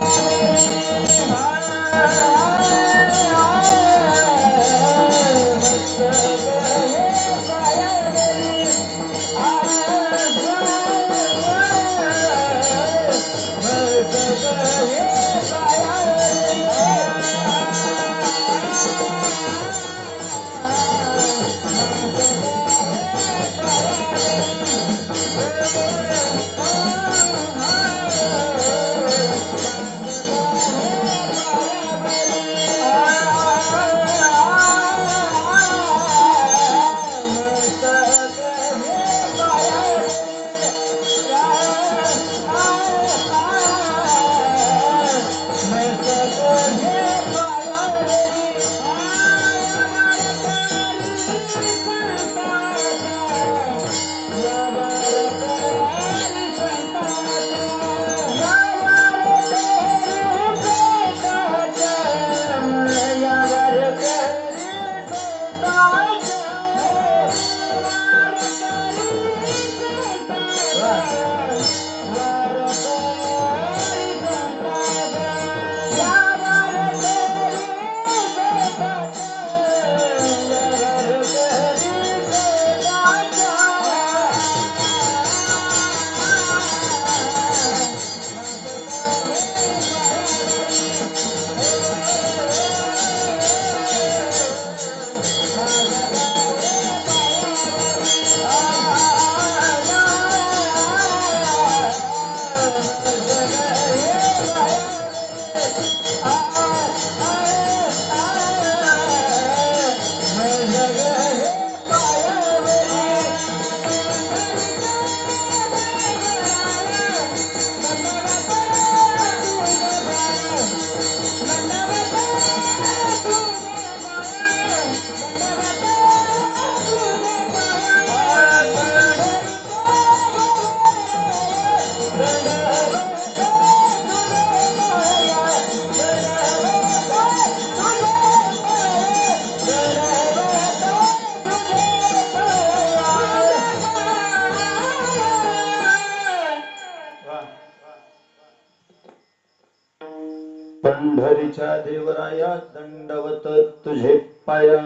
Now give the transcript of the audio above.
Hallelujah. Oh, पंढरीच्या देवराया दंडवत तुझे पाया.